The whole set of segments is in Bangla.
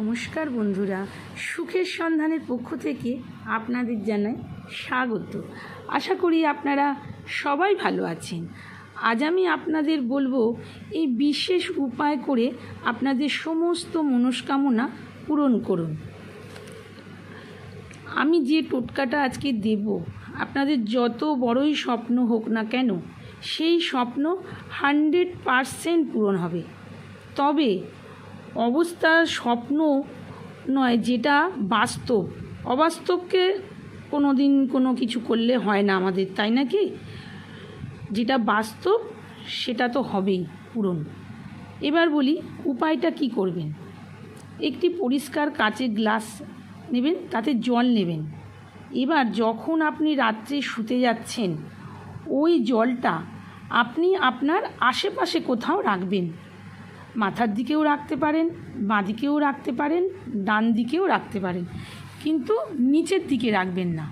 নমস্কার বন্ধুরা। সুখের সন্ধানের পক্ষ থেকে আপনাদের জানাই স্বাগত। আশা করি আপনারা সবাই ভালো আছেন। আজ আমি আপনাদের বলব এই বিশেষ উপায় করে আপনাদের সমস্ত মনস্কামনা পূরণ করুন। আমি যে টোটকাটা আজকে দেব, আপনাদের যত বড়ই স্বপ্ন হোক না কেন, সেই স্বপ্ন হান্ড্রেড পারসেন্ট পূরণ হবে। তবে অবস্থা স্বপ্ন নয়, যেটা বাস্তব। অবাস্তবকে কোনো দিন কোনো কিছু করলে হয় না আমাদের, তাই নাকি যেটা বাস্তব, সেটা তো হবেই পূরণ। এবার বলি, উপায়টা কি করবেন? একটি পরিষ্কার কাচের গ্লাস নেবেন, তাতে জল নেবেন। এবার যখন আপনি রাত্রে শুতে যাচ্ছেন, ওই জলটা আপনি আপনার আশেপাশে কোথাও রাখবেন। মাথার দিকেও রাখতে পারেন, বাঁ দিকেও রাখতে পারেন, ডান দিকেও রাখতে পারেন। কিন্তু নিচের দিকে রাখবেন না।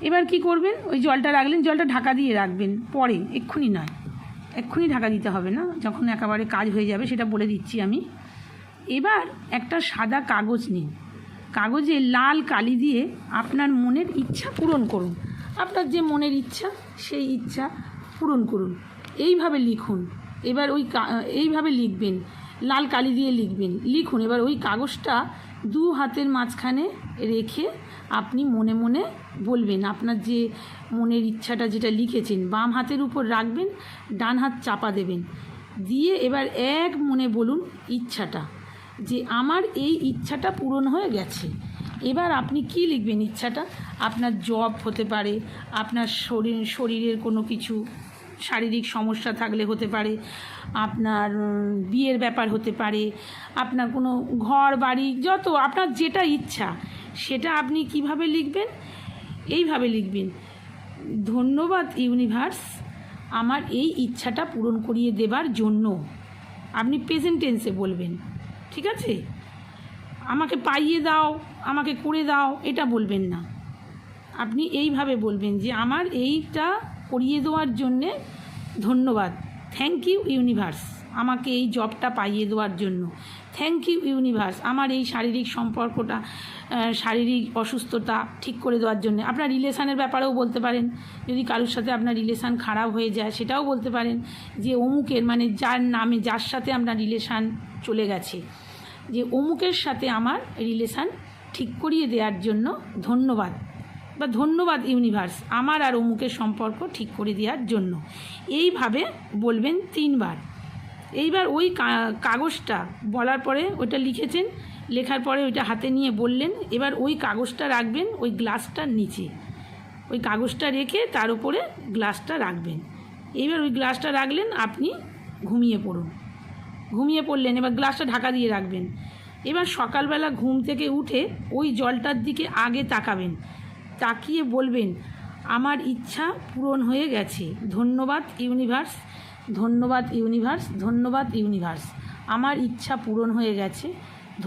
এবার কি করবেন? ওই জলটা রাখলেন, জলটা ঢাকা দিয়ে রাখবেন। পরে, এক্ষুনি নয়। এক্ষুনি ঢাকা দিতে হবে না, যখন একেবারে কাজ হয়ে যাবে সেটা বলে দিচ্ছি আমি। এবার একটা সাদা কাগজ নিন। কাগজে লাল কালি দিয়ে আপনার মনের ইচ্ছা পূরণ করুন। আপনার যে মনের ইচ্ছা, সেই ইচ্ছা পূরণ করুন। এইভাবে লিখুন। এবার ওই এইভাবে লিখবেন, লাল কালি দিয়ে লিখবেন। লিখুন, এবার ওই কাগজটা দু হাতের মাঝখানে রেখে আপনি মনে মনে বলবেন। আপনার যে মনের ইচ্ছাটা যেটা লিখেছেন, বাম হাতের উপর রাখবেন, ডান হাত চাপা দেবেন। দিয়ে এবার এক মনে বলুন ইচ্ছাটা, যে আমার এই ইচ্ছাটা পূরণ হয়ে গেছে। এবার আপনি কি লিখবেন ইচ্ছাটা? আপনার জব হতে পারে, আপনার শরীর, শরীরের কোনো কিছু শারীরিক সমস্যা থাকলে হতে পারে, আপনার বিয়ের ব্যাপার হতে পারে, আপনার কোনো ঘর, বাড়ি, যত, আপনার যেটা ইচ্ছা, সেটা আপনি কীভাবে লিখবেন? এইভাবে লিখবেন, ধন্যবাদ ইউনিভার্স, আমার এই ইচ্ছাটা পূরণ করিয়ে দেবার জন্য। আপনি প্রেজেন্ট টেন্সে বলবেন, ঠিক আছে? আমাকে পাইয়ে দাও, আমাকে করে দাও, এটা বলবেন না। আপনি এইভাবে বলবেন যে, আমার এইটা করিয়ে দেওয়ার জন্যে ধন্যবাদ। থ্যাংক ইউ ইউনিভার্স আমাকে এই জবটা পাইয়ে দেওয়ার জন্য। থ্যাংক ইউ ইউনিভার্স আমার এই শারীরিক সম্পর্কটা শারীরিক অসুস্থতা ঠিক করে দেওয়ার জন্য। আপনার রিলেশানের ব্যাপারেও বলতে পারেন। যদি কারোর সাথে আপনার রিলেশান খারাপ হয়ে যায়, সেটাও বলতে পারেন যে অমুকের মানে যার নামে, যার সাথে আপনার রিলেশান চলে গেছে। যে অমুকের সাথে আমার রিলেশান ঠিক করিয়ে দেওয়ার জন্য ধন্যবাদ। বা ধন্যবাদ ইউনিভার্স, আমার আর অমুকের সম্পর্ক ঠিক করে দেওয়ার জন্য। এইভাবে বলবেন তিনবার। এইবার ওই কাগজটা বলার পরে ওইটা লিখেছেন, লেখার পরে ওইটা হাতে নিয়ে বললেন, এবার ওই কাগজটা রাখবেন ওই গ্লাসটার নিচে। ওই কাগজটা রেখে তার উপরে গ্লাসটা রাখবেন। এইবার ওই গ্লাসটা রাখলেন, আপনি ঘুমিয়ে পড়ুন। ঘুমিয়ে পড়লেন, এবার গ্লাসটা ঢাকা দিয়ে রাখবেন। এবার সকালবেলা ঘুম থেকে উঠে ওই জলটার দিকে আগে তাকাবেন। তাকিয়ে বলবেন, আমার ইচ্ছা পূরণ হয়ে গেছে। ধন্যবাদ ইউনিভার্স ধন্যবাদ ইউনিভার্স ধন্যবাদ ইউনিভার্স। আমার ইচ্ছা পূরণ হয়ে গেছে।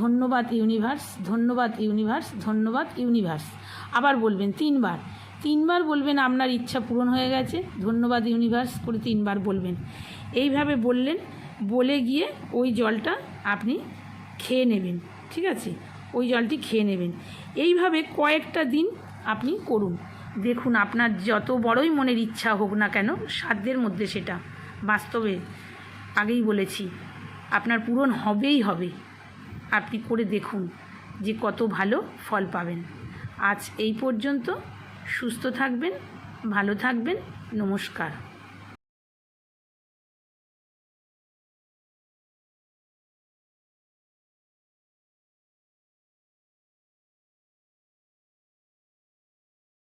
ধন্যবাদ ইউনিভার্স ধন্যবাদ ইউনিভার্স ধন্যবাদ ইউনিভার্স। আবার বলবেন, তিনবার। তিনবার বলবেন, আপনার ইচ্ছা পূরণ হয়ে গেছে। ধন্যবাদ ইউনিভার্স, করে তিনবার বলবেন। এইভাবে বললেন, বলে গিয়ে ওই জলটা আপনি খেয়ে নেবেন, ঠিক আছে? ওই জলটি খেয়ে নেবেন। এইভাবে কয়েকটা দিন আপনি করুন। দেখুন, আপনার যত বড়ই মনের ইচ্ছা হোক না কেন, সাধ্যের মধ্যে সেটা। বাস্তবে আগেই বলেছি, আপনার পূরণ হবেই হবে। আপনি করে দেখুন যে কত ভালো ফল পাবেন। আজ এই পর্যন্ত, সুস্থ থাকবেন, ভালো থাকবেন, নমস্কার।